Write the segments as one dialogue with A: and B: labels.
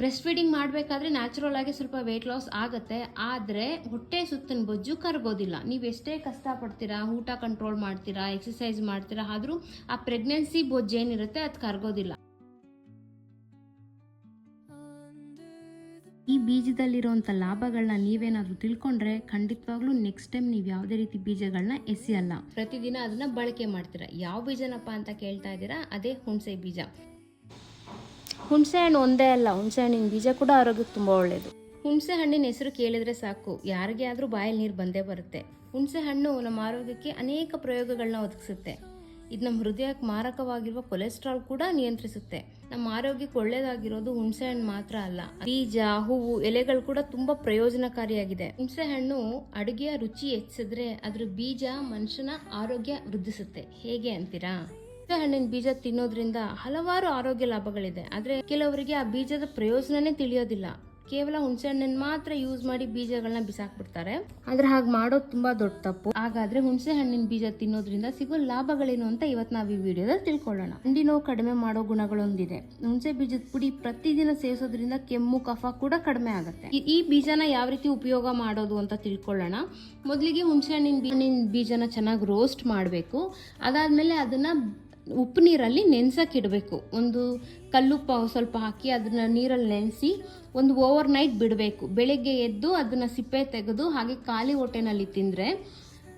A: Breast feeding ಮಾಡಬೇಕಾದ್ರೆ natural ಆಗಿ ಸ್ವಲ್ಪ ವೆಯ್ಟ್ ಲಾಸ್ ಆಗುತ್ತೆ. ಆದರೆ ಹೊಟ್ಟೆ ಸುತ್ತಿನ ಬೊಜ್ಜು ಕರಗೋದಿಲ್ಲ. ನೀವು ಎಷ್ಟೇ ಕಷ್ಟಪಡ್ತೀರಾ, ಊಟ ಕಂಟ್ರೋಲ್ ಮಾಡ್ತೀರಾ ಎಕ್ಸಸೈಸ್ ಮಾಡ್ತೀರಾ, ಆದರೂ ಆ ಪ್ರೆಗ್ನೆನ್ಸಿ ಬೊಜ್ಜು ಏನಿರುತ್ತೆ ಅದು ಕರಗೋದಿಲ್ಲ. ಈ ಬೀಜದಲ್ಲಿರುವಂಥ ಲಾಭಗಳನ್ನ ನೀವೇನಾದರೂ ತಿಳ್ಕೊಂಡ್ರೆ ಖಂಡಿತವಾಗ್ಲೂ ನೆಕ್ಸ್ಟ್ ಟೈಮ್ ನೀವು ಯಾವುದೇ ರೀತಿ ಬೀಜಗಳನ್ನ ಎಸೆಯಲ್ಲ. ಪ್ರತಿದಿನ ಅದನ್ನ ಬಳಕೆ ಮಾಡ್ತೀರಾ. ಯಾವ ಬೀಜನಪ್ಪ ಅಂತ ಕೇಳ್ತಾ ಇದ್ದೀರಾ, ಅದೇ ಹುಣಸೆ ಬೀಜ. ಹುಣಸೆ ಹಣ್ಣು ಒಂದೇ ಅಲ್ಲ, ಹುಣಸೆ ಹಣ್ಣಿನ ಬೀಜ ಕೂಡ ಆರೋಗ್ಯಕ್ಕೆ ತುಂಬ ಒಳ್ಳೆಯದು ಹುಣಸೆ ಹಣ್ಣಿನ ಹೆಸರು ಕೇಳಿದರೆ ಸಾಕು, ಯಾರಿಗೆ ಆದರೂ ಬಾಯಲ್ಲಿ ನೀರು ಬಂದೇ ಬರುತ್ತೆ. ಹುಣಸೆ ಹಣ್ಣು ನಮ್ಮ ಆರೋಗ್ಯಕ್ಕೆ ಅನೇಕ ಪ್ರಯೋಗಗಳನ್ನ ಒದಗಿಸುತ್ತೆ. ಇದು ನಮ್ಮ ಹೃದಯಕ್ಕೆ ಮಾರಕವಾಗಿರುವ ಕೊಲೆಸ್ಟ್ರಾಲ್ ಕೂಡ ನಿಯಂತ್ರಿಸುತ್ತೆ. ನಮ್ಮ ಆರೋಗ್ಯಕ್ಕೆ ಒಳ್ಳೆಯದಾಗಿರೋದು ಹುಣಸೆ ಹಣ್ಣು ಮಾತ್ರ ಅಲ್ಲ, ಬೀಜ, ಹೂವು, ಎಲೆಗಳು ಕೂಡ ತುಂಬಾ ಪ್ರಯೋಜನಕಾರಿಯಾಗಿದೆ. ಹುಣಸೆ ಹಣ್ಣು ಅಡುಗೆಯ ರುಚಿ ಹೆಚ್ಚಿಸಿದ್ರೆ ಅದ್ರ ಬೀಜ ಮನುಷ್ಯನ ಆರೋಗ್ಯ ವೃದ್ಧಿಸುತ್ತೆ. ಹೇಗೆ ಅಂತೀರಾ? ಹುಣಸೆ ಹಣ್ಣಿನ ಬೀಜ ತಿನ್ನೋದ್ರಿಂದ ಹಲವಾರು ಆರೋಗ್ಯ ಲಾಭಗಳಿದೆ. ಆದ್ರೆ ಕೆಲವರಿಗೆ ಆ ಬೀಜದ ಪ್ರಯೋಜನನೇ ತಿಳಿಯೋದಿಲ್ಲ. ಕೇವಲ ಹುಣಸೆ ಹಣ್ಣನ್ನು ಮಾತ್ರ ಯೂಸ್ ಮಾಡಿ ಬೀಜಗಳನ್ನ ಬಿಸಾಕ್ಬಿಡ್ತಾರೆ. ಆದ್ರೆ ಹಾಗೆ ಮಾಡೋದು ತುಂಬಾ ದೊಡ್ಡ ತಪ್ಪು. ಹಾಗಾದ್ರೆ ಹುಣಸೆ ಹಣ್ಣಿನ ಬೀಜ ತಿನ್ನೋದ್ರಿಂದ ಸಿಗೋ ಲಾಭಗಳೇನು ಅಂತ ಇವತ್ತು ನಾವು ಈ ವಿಡಿಯೋದಲ್ಲಿ ತಿಳ್ಕೊಳ್ಳೋಣ. ಹಂಡಿ ನೋವು ಕಡಿಮೆ ಮಾಡೋ ಗುಣಗಳೊಂದಿದೆ. ಹುಣಸೆ ಬೀಜದ ಪುಡಿ ಪ್ರತಿದಿನ ಸೇವಿಸೋದ್ರಿಂದ ಕೆಮ್ಮು, ಕಫ ಕೂಡ ಕಡಿಮೆ ಆಗುತ್ತೆ. ಈ- ಬೀಜನ ಯಾವ ರೀತಿ ಉಪಯೋಗ ಮಾಡೋದು ಅಂತ ತಿಳ್ಕೊಳ್ಳೋಣ. ಮೊದಲಿಗೆ ಹುಣಸೆ ಹಣ್ಣಿನ ಹಣ್ಣಿನ ಬೀಜನ ಚೆನ್ನಾಗಿ ರೋಸ್ಟ್ ಮಾಡಬೇಕು. ಅದಾದ್ಮೇಲೆ ಅದನ್ನ ಉಪ್ಪು ನೀರಲ್ಲಿ ನೆನ್ಸಕ್ಕೆ ಇಡಬೇಕು. ಒಂದು ಕಲ್ಲುಪ್ಪ ಸ್ವಲ್ಪ ಹಾಕಿ ಅದನ್ನು ನೀರಲ್ಲಿ ನೆನೆಸಿ ಒಂದು ಓವರ್ ನೈಟ್ ಬಿಡಬೇಕು. ಬೆಳಗ್ಗೆ ಎದ್ದು ಅದನ್ನು ಸಿಪ್ಪೆ ತೆಗೆದು ಹಾಗೆ ಖಾಲಿ ಹೊಟ್ಟೆನಲ್ಲಿ ತಿಂದರೆ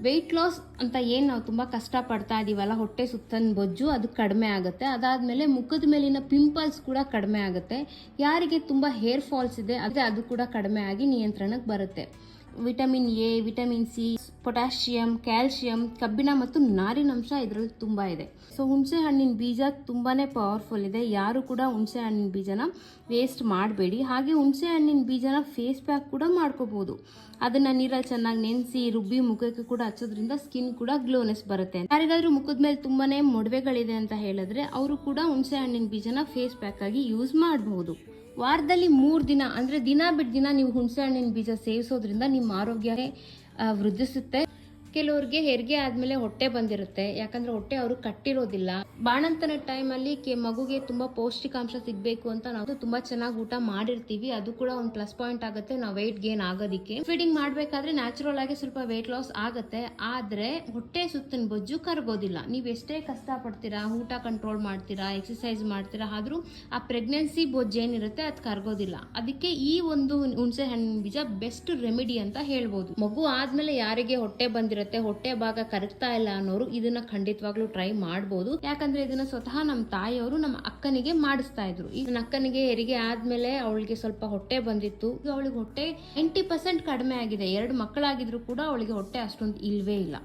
A: ವೆಯ್ಟ್ ಲಾಸ್ ಅಂತ ಏನು ನಾವು ತುಂಬ ಕಷ್ಟಪಡ್ತಾ ಇದ್ದೀವಲ್ಲ ಹೊಟ್ಟೆ ಸುತ್ತನ ಬೊಜ್ಜು ಅದು ಕಡಿಮೆ ಆಗುತ್ತೆ. ಅದಾದಮೇಲೆ ಮುಖದ ಮೇಲಿನ ಪಿಂಪಲ್ಸ್ ಕೂಡ ಕಡಿಮೆ ಆಗುತ್ತೆ. ಯಾರಿಗೆ ತುಂಬ ಹೇರ್ ಫಾಲ್ಸ್ ಇದೆ, ಅದೇ ಅದು ಕೂಡ ಕಡಿಮೆ ಆಗಿ ನಿಯಂತ್ರಣಕ್ಕೆ ಬರುತ್ತೆ. Vitamin A vitamin C potassium, calcium, ಕಬ್ಬಿಣ ಮತ್ತು ನಾರಿನಂಶ ಇದರಲ್ಲಿ ತುಂಬ ಇದೆ. ಸೊ ಹುಣಸೆ ಹಣ್ಣಿನ ಬೀಜ ತುಂಬಾ ಪವರ್ಫುಲ್ ಇದೆ. ಯಾರು ಕೂಡ ಹುಣಸೆ ಹಣ್ಣಿನ ಬೀಜನ ವೇಸ್ಟ್ ಮಾಡಬೇಡಿ. ಹಾಗೆ ಹುಣಸೆ ಹಣ್ಣಿನ ಬೀಜನ ಫೇಸ್ ಪ್ಯಾಕ್ ಕೂಡ ಮಾಡ್ಕೋಬೋದು ಅದನ್ನು ನೀರಲ್ಲಿ ಚೆನ್ನಾಗಿ ನೆನೆಸಿ, ರುಬ್ಬಿ ಮುಖಕ್ಕೆ ಕೂಡ ಹಚ್ಚೋದ್ರಿಂದ ಸ್ಕಿನ್ ಕೂಡ ಗ್ಲೋನೆಸ್ ಬರುತ್ತೆ. ಯಾರಿಗಾದ್ರೂ ಮುಖದ ಮೇಲೆ ತುಂಬಾ ಮೊಡವೆಗಳಿದೆ ಅಂತ ಹೇಳಿದ್ರೆ ಅವರು ಕೂಡ ಹುಣಸೆ ಹಣ್ಣಿನ ಬೀಜನ ಫೇಸ್ ಪ್ಯಾಕ್ ಆಗಿ ಯೂಸ್ ಮಾಡಬಹುದು. ವಾರದಲ್ಲಿ ಮೂರು ದಿನ, ಅಂದರೆ ದಿನ ಬಿಟ್ಟು ದಿನ ನೀವು ಹುಣಸೆ ಹಣ್ಣಿನ ಬೀಜ ಸೇವಿಸೋದ್ರಿಂದ ನಿಮ್ಮ ಆರೋಗ್ಯ ವೃದ್ಧಿಸುತ್ತೆ. ಕೆಲವ್ರಿಗೆ ಹೆರಿಗೆ ಆದಮೇಲೆ ಹೊಟ್ಟೆ ಬಂದಿರುತ್ತೆ. ಯಾಕಂದ್ರೆ ಹೊಟ್ಟೆ ಅವರು ಕಟ್ಟಿರೋದಿಲ್ಲ. ಬಾಣಂತನ ಟೈಮಲ್ಲಿ ಕೆ ಮಗುಗೆ ತುಂಬಾ ಪೌಷ್ಟಿಕಾಂಶ ಸಿಗಬೇಕು ಅಂತ ನಾವು ತುಂಬಾ ಚೆನ್ನಾಗಿ ಊಟ ಮಾಡಿರ್ತೀವಿ. ಅದು ಕೂಡ ಒಂದು ಪ್ಲಸ್ ಪಾಯಿಂಟ್ ಆಗುತ್ತೆ. ನಾವು ವೆಯ್ಟ್ ಗೇನ್ ಆಗೋದಕ್ಕೆ. ಫೀಡಿಂಗ್ ಮಾಡಬೇಕಾದ್ರೆ ನ್ಯಾಚುರಲ್ ಆಗಿ ಸ್ವಲ್ಪ ವೆಯ್ಟ್ ಲಾಸ್ ಆಗುತ್ತೆ. ಆದ್ರೆ ಹೊಟ್ಟೆ ಸುತ್ತಿನ ಬೊಜ್ಜು ಕರಗೋದಿಲ್ಲ. ನೀವು ಎಷ್ಟೇ ಕಷ್ಟ ಪಡ್ತೀರಾ, ಊಟ ಕಂಟ್ರೋಲ್ ಮಾಡ್ತೀರಾ ಎಕ್ಸಸೈಸ್ ಮಾಡ್ತೀರಾ, ಆದ್ರೂ ಆ ಪ್ರೆಗ್ನೆನ್ಸಿ ಬೊಜ್ಜು ಏನಿರುತ್ತೆ ಅದು ಕರಗೋದಿಲ್ಲ. ಅದಕ್ಕೆ ಈ ಒಂದು ಹುಣಸೆ ಹಣ್ಣಿನ ಬೀಜ ಬೆಸ್ಟ್ ರೆಮಿಡಿ ಅಂತ ಹೇಳ್ಬೋದು. ಮಗು ಆದ್ಮೇಲೆ ಯಾರಿಗೆ ಹೊಟ್ಟೆ ಬಂದಿರುತ್ತೆ ಹೊಟ್ಟೆ ಭಾಗ ಕರಗ್ತಾ ಇಲ್ಲ ಅನ್ನೋರು ಇದನ್ನ ಖಂಡಿತವಾಗ್ಲೂ ಟ್ರೈ ಮಾಡ್ಬೋದು. ಯಾಕಂದ್ರೆ ಇದನ್ನ ಸ್ವತಃ ನಮ್ಮ ತಾಯಿಯವರು ನಮ್ಮ ಅಕ್ಕನಿಗೆ ಮಾಡಿಸ್ತಾ ಇದ್ರು. ಈ ಅಕ್ಕನಿಗೆ ಹೆರಿಗೆ ಆದ್ಮೇಲೆ ಅವಳಿಗೆ ಸ್ವಲ್ಪ ಹೊಟ್ಟೆ ಬಂದಿತ್ತು. ಅವಳಿಗೆ ಹೊಟ್ಟೆ ಎಂಟಿ ಪರ್ಸೆಂಟ್ ಕಡಿಮೆ ಆಗಿದೆ. ಎರಡು ಮಕ್ಕಳಾಗಿದ್ರು ಕೂಡ ಅವಳಿಗೆ ಹೊಟ್ಟೆ ಅಷ್ಟೊಂದು ಇಲ್ವೇ ಇಲ್ಲ.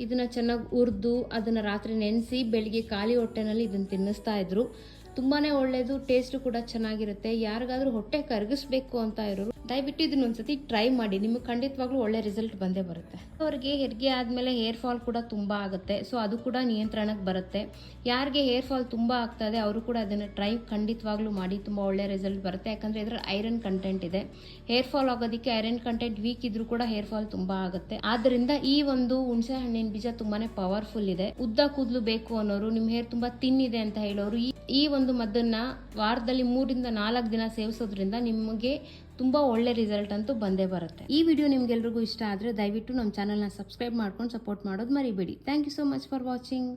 A: ಇದನ್ನ ಚೆನ್ನಾಗಿ ಹುರಿದು, ಅದನ್ನ ರಾತ್ರಿ ನೆನೆಸಿ ಬೆಳಿಗ್ಗೆ ಖಾಲಿ ಹೊಟ್ಟೆನಲ್ಲಿ ಇದನ್ನ ತಿನ್ನಿಸ್ತಾ ಇದ್ರು. ತುಂಬಾನೇ ಒಳ್ಳೇದು ಟೇಸ್ಟ್ ಕೂಡ ಚೆನ್ನಾಗಿರುತ್ತೆ. ಯಾರಿಗಾದ್ರೂ ಹೊಟ್ಟೆ ಕರಗಿಸ್ಬೇಕು ಅಂತ ಇರೋರು, ದಯವಿಟ್ಟು ಇದನ್ನ ಒಂದ್ಸತಿ ಟ್ರೈ ಮಾಡಿ. ನಿಮಗೆ ಖಂಡಿತವಾಗ್ಲೂ ಒಳ್ಳೆ ರಿಸಲ್ಟ್ ಬಂದೇ ಬರುತ್ತೆ. ಅವ್ರಿಗೆ ಹೆರಿಗೆ ಆದ್ಮೇಲೆ ಹೇರ್ ಫಾಲ್ ಕೂಡ ತುಂಬಾ ಆಗುತ್ತೆ. ಸೊ ಅದು ಕೂಡ ನಿಯಂತ್ರಣಕ್ಕೆ ಬರುತ್ತೆ. ಯಾರಿಗೆ ಹೇರ್ ಫಾಲ್ ತುಂಬಾ ಆಗ್ತಾ ಇದೆ, ಅವರು ಕೂಡ ಅದನ್ನ ಟ್ರೈ ಖಂಡಿತವಾಗ್ಲೂ ಮಾಡಿ. ತುಂಬಾ ಒಳ್ಳೆ ರಿಸಲ್ಟ್ ಬರುತ್ತೆ. ಯಾಕಂದ್ರೆ ಇದರಲ್ಲಿ ಐರನ್ ಕಂಟೆಂಟ್ ಇದೆ. ಹೇರ್ ಫಾಲ್ ಆಗೋದಕ್ಕೆ ಐರನ್ ಕಂಟೆಂಟ್ ವೀಕ್ ಇದ್ರೂ ಕೂಡ ಹೇರ್ ಫಾಲ್ ತುಂಬಾ ಆಗುತ್ತೆ. ಆದ್ದರಿಂದ ಈ ಒಂದು ಹುಣಸೆ ಹಣ್ಣಿನ ಬೀಜ ತುಂಬಾನೇ ಪವರ್ಫುಲ್ ಇದೆ. ಉದ್ದ ಕೂದಲು ಬೇಕು ಅನ್ನೋರು, ನಿಮ್ ಹೇರ್ ತುಂಬಾ ತಿನ್ನಿದೆ ಅಂತ ಹೇಳೋರು ಈ ಒಂದು ಮದ್ದನ್ನು ವಾರದಲ್ಲಿ ಮೂರಿಂದ ನಾಲ್ಕು ದಿನ ಸೇವಿಸೋದ್ರಿಂದ ನಿಮಗೆ ತುಂಬ ಒಳ್ಳೆ ರಿಸಲ್ಟ್ ಅಂತೂ ಬಂದೇ ಬರುತ್ತೆ. ಈ ವಿಡಿಯೋ ನಿಮ್ಗೆಲ್ರಿಗೂ ಇಷ್ಟ ಆದರೆ ದಯವಿಟ್ಟು ನಮ್ಮ ಚಾನಲ್ನ ಸಬ್ಸ್ಕ್ರೈಬ್ ಮಾಡ್ಕೊಂಡು ಸಪೋರ್ಟ್ ಮಾಡೋದು ಮರಿಬೇಡಿ. Thank you so much for watching